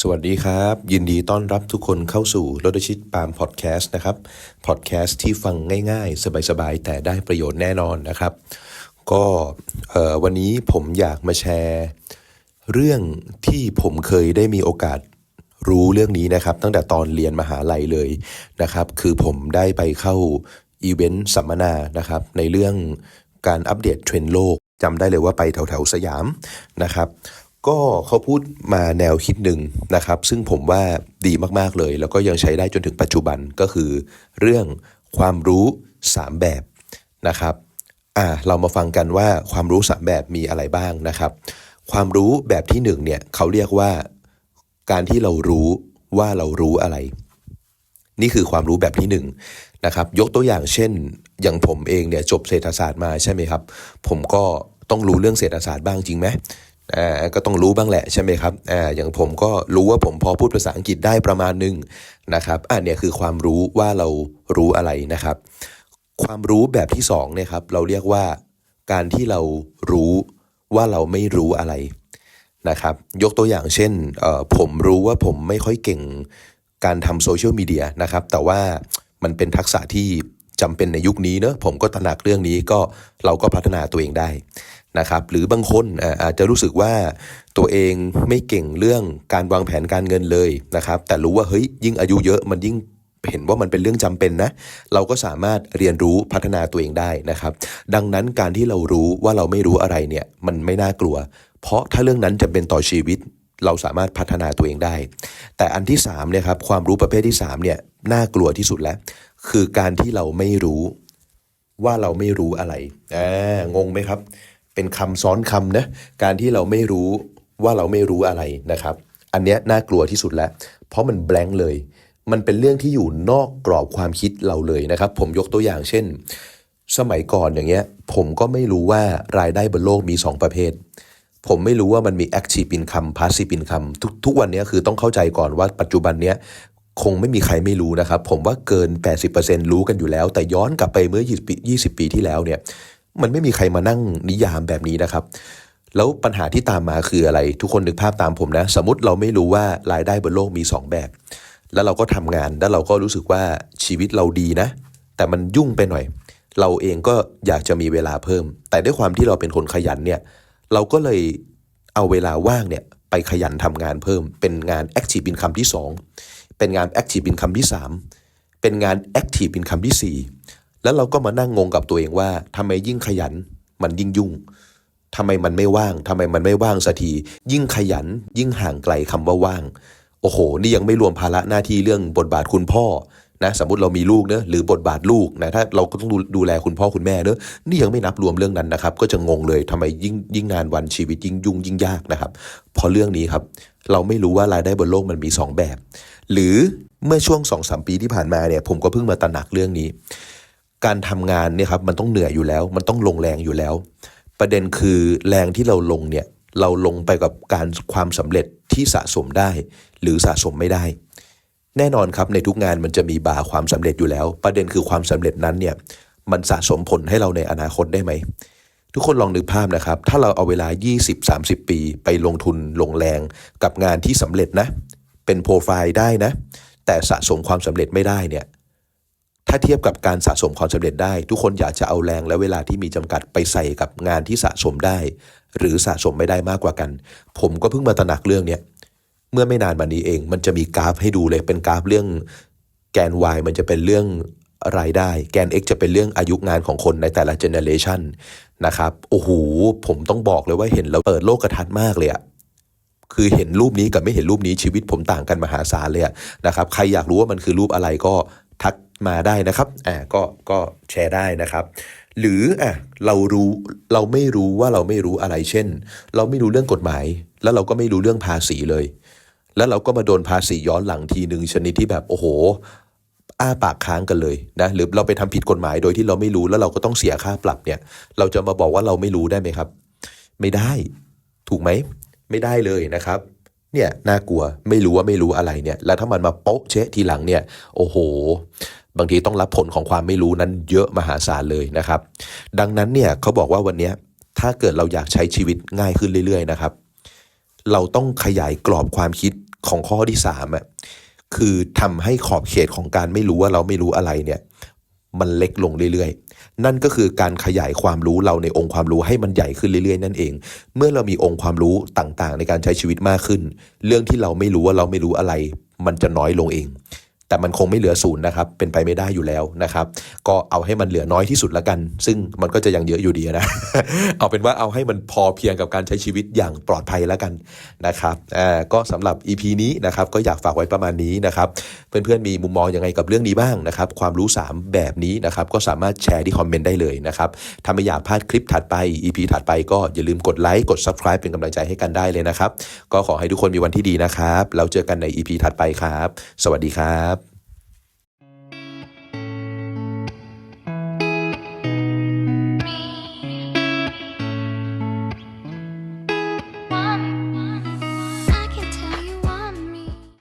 สวัสดีครับ ยินดีต้อนรับทุกคนเข้าสู่รถชิตปามพอดแคสต์นะครับพอดแคสต์ที่ฟังง่ายๆ สบายๆ แต่ได้ประโยชน์แน่นอนนะครับ ก็วันนี้ผมอยากมาแชร์ เรื่องที่ผมเคยได้มีโอกาสรู้เรื่องนี้นะครับ ตั้งแต่ตอนเรียนมหาลัยเลยนะครับ คือผมได้ไปเข้าอีเวนต์สัมมนานะครับ ในเรื่องการอัปเดตเทรนด์โลกจำได้เลยว่าไปแถวๆสยามนะครับ ก็เขาพูดมาแนวคิดหนึ่งนะครับ ซึ่งผมว่าดีมากๆเลย แล้วก็ยังใช้ได้จนถึงปัจจุบันก็คือ เรื่องความรู้ 3 แบบนะครับอ่าเรามาฟังกันว่าความรู้ 3 แบบมีอะไรบ้างนะครับ ความรู้แบบที่1เนี่ยเขาเรียกว่าการที่เรารู้ว่าเรารู้อะไร นี่คือความรู้แบบที่หนึ่งนะครับยกตัวอย่างเช่น อย่างผมเองเนี่ยจบเศรษฐศาสตร์มาใช่ไหมครับ ผมก็ต้องรู้เรื่องเศรษฐศาสตร์บ้างจริงไหม อ่าก็ต้องรู้บ้างแหละใช่ไหมครับอ่าอย่างผมก็รู้ว่าผมพอพูดภาษาอังกฤษได้ประมาณหนึ่งนะครับอ่าเนี่ยคือความรู้ว่าเรารู้อะไรนะครับ ความรู้แบบที่สองเนี่ยครับเราเรียกว่าการที่เรารู้ว่าเราไม่รู้อะไรนะครับ ยกตัวอย่างเช่นผมรู้ว่าผมไม่ค่อยเก่งการทำโซเชียลมีเดียนะครับ แต่ว่ามันเป็นทักษะที่ จำเป็นในยุคนี้เนอะผมก็ตระหนักเรื่องนี้ก็เราก็พัฒนาตัวเองได้นะครับหรือบางคนอาจจะรู้สึกว่าตัวเองไม่เก่งเรื่องการวางแผนการเงินเลยนะครับแต่รู้ว่าเฮ้ยยิ่งอายุเยอะมันยิ่งเห็นว่ามันเป็นเรื่องจำเป็นนะ เราก็สามารถเรียนรู้พัฒนาตัวเองได้นะครับ ดังนั้นการที่เรารู้ว่าเราไม่รู้อะไรเนี่ยมันไม่น่ากลัว เพราะถ้าเรื่องนั้นจะเป็นต่อชีวิต เราสามารถพัฒนาตัวเองได้ แต่อันที่3เนี่ยครับความรู้ประเภทที่3เนี่ยน่ากลัวที่สุดแล้ว คือการที่เราไม่รู้ว่าเราไม่รู้อะไรอ่างงไหมครับ เป็นคำซ้อนคำนะ การที่เราไม่รู้ว่าเราไม่รู้อะไรนะครับ อันเนี้ยน่ากลัวที่สุดแล้ว เพราะมันแบงค์เลย มันเป็นเรื่องที่อยู่นอกกรอบความคิดเราเลยนะครับ ผมยกตัวอย่างเช่น สมัยก่อนอย่างเงี้ย ผมก็ไม่รู้ว่ารายได้บนโลกมี 2 ประเภท ผมไม่รู้ว่ามันมี active income passive income ทุกทุกวันนี้คือต้องเข้าใจก่อนว่าปัจจุบันเนี้ย คงไม่มีใครไม่รู้นะครับ ผมว่าเกิน 80%รู้กันอยู่แล้ว แต่ย้อนกลับไปเมื่อ 20 ปี 20 ปีที่แล้วเนี่ย มันไม่มีใครมานั่งนิยามแบบนี้นะครับ แล้วปัญหาที่ตามมาคืออะไร ทุกคนนึกภาพตามผมนะ สมมติเราไม่รู้ว่ารายได้บนโลกมี 2 แบบ แล้วเราก็ทำงาน แล้วเราก็รู้สึกว่าชีวิตเราดีนะ แต่มันยุ่งไปหน่อย เราเองก็อยากจะมีเวลาเพิ่ม แต่ด้วยความที่เราเป็นคนขยันเนี่ย เราก็เลยเอาเวลาว่างเนี่ยไปขยันทำงานเพิ่ม เป็นงาน Active Income ที่ 2 เป็นงาน Active Income ที่ 3 เป็นงาน Active Income ที่ 4 แล้วเราก็มานั่งงงกับตัวเองว่าทำไมยิ่งขยันมันยิ่งยุ่งทำไมมันไม่ว่างทำไมมันไม่ว่างสักที ยิ่งขยัน ยิ่งห่างไกลคำว่าว่าง โอ้โห นี่ยังไม่รวมภาระหน้าที่เรื่องบทบาทคุณพ่อนะสมมติเรามีลูกเนอะหรือบทบาทลูกนะถ้าเราก็ต้องดูดูแลคุณพ่อคุณแม่เนอะนี่ยังไม่นับรวมเรื่องนั้นนะครับ ก็จะงงเลยทำไมยิ่งยิ่งนานวันชีวิตยิ่งยุ่งยิ่งยากนะครับเพราะเรื่องนี้ครับ เราไม่รู้ว่ารายได้บนโลกมันมีสองแบบ หรือเมื่อช่วงสองสามปีที่ผ่านมาเนี่ยผมก็เพิ่งมาตระหนักเรื่องนี้ การทำงานเนี่ยครับมันต้องเหนื่อยอยู่แล้ว มันต้องลงแรงอยู่แล้ว ประเด็นคือแรงที่เราลงเนี่ยเราลงไปกับการความสำเร็จที่สะสมได้ หรือสะสมไม่ได้ แน่นอนครับในทุกงานมันจะมีบาความสำเร็จอยู่แล้ว ประเด็นคือความสำเร็จนั้นเนี่ยมันสะสมผลให้เราในอนาคตได้ไหมทุกคนลองนึกภาพนะครับ ถ้าเราเอาเวลา 20-30 ปี ไปลงทุนลงแรงกับงานที่สำเร็จนะ เป็นโปรไฟล์ได้นะ แต่สะสมความสำเร็จไม่ได้เนี่ยถ้าเทียบกับการสะสมความสำเร็จได้ ทุกคนอยากจะเอาแรงและเวลาที่มีจำกัดไปใส่กับงานที่สะสมได้ หรือสะสมไม่ได้มากกว่ากัน ผมก็เพิ่งมาตระหนักเรื่องเนี้ยเมื่อไม่นานมานี้เอง มันจะมีกราฟให้ดูเลยเป็นกราฟเรื่องแกน Y มันจะเป็นเรื่องรายได้ แกน X จะเป็นเรื่องอายุงานของคนในแต่ละเจเนเรชันนะครับโอ้โหผมต้องบอกเลยว่าเห็นแล้วเปิดโลกกระทัดมากเลยอะ คือเห็นรูปนี้กับไม่เห็นรูปนี้ชีวิตผมต่างกันมหาศาลเลยะนะครับใครอยากรู้ว่ามันคือรูปอะไรก็ทักมาได้นะครับอ่าก็ก็แชร์ได้นะครับ หรืออะเรารู้เราไม่รู้ว่าเราไม่รู้อะไรเช่น เราไม่รู้เรื่องกฎหมาย แล้วเราก็ไม่รู้เรื่องภาษีเลย แล้วเราก็มาโดนภาษีย้อนหลังทีหนึ่งชนิดที่แบบโอ้โหอ้าปากค้างกันเลยนะหรือเราไปทำผิดกฎหมายโดยที่เราไม่รู้แล้วเราก็ต้องเสียค่าปรับเนี่ย เราจะมาบอกว่าเราไม่รู้ได้ไหมครับ ไม่ได้ ถูกไหม ไม่ได้เลยนะครับเนี่ยน่ากลัวไม่รู้ว่าไม่รู้อะไรเนี่ย แล้วถ้ามันมาโป๊ะเชะทีหลังเนี่ย โอ้โห บางทีต้องรับผลของความไม่รู้นั้นเยอะมหาศาลเลยนะครับ ดังนั้นเนี่ยเขาบอกว่าวันนี้ถ้าเกิดเราอยากใช้ชีวิตง่ายขึ้นเรื่อย ๆ นะครับ เราต้องขยายกรอบความคิดของข้อที่สามอะคือทำให้ขอบเขตของการไม่รู้ว่าเราไม่รู้อะไรเนี่ย มันเล็กลงเรื่อยๆ นั่นก็คือการขยายความรู้เราในองค์ความรู้ให้มันใหญ่ขึ้นเรื่อยๆ นั่นเอง เมื่อเรามีองค์ความรู้ต่างๆ ในการใช้ชีวิตมากขึ้น เรื่องที่เราไม่รู้ว่าเราไม่รู้อะไร มันจะน้อยลงเอง แต่มันคงไม่เหลือศูนย์นะครับเป็นไปไม่ได้อยู่แล้วนะครับก็เอาให้มันเหลือน้อยที่สุดละกัน ซึ่งมันก็จะยังเยอะอยู่ดีนะเอาเป็นว่าเอาให้มันพอเพียงกับการใช้ชีวิตอย่างปลอดภัยล้วกันนะครับอ่าก็สำหรับ EP นี้นะครับก็อยากฝากไว้ประมาณนี้นะครับเพื่อนๆมีมุมมองยังไงกับเรื่องนี้บ้างนะครับความรู้ 3 แบบนี้นะครับก็สามารถแชร์ที่คอมเมนต์ได้เลยนะครับถ้าไม่อยากพลาดคลิปถัดไป EP ถัดไปก็อย่าลืมกดไลค์กด Subscribe เป็นกำลังใจให้กันได้เลยนะครับก็ขอให้ทุกคนมีวันที่ดีนะครับแล้วเจอกันใน EP ถัดไปครับ สวัสดีครับ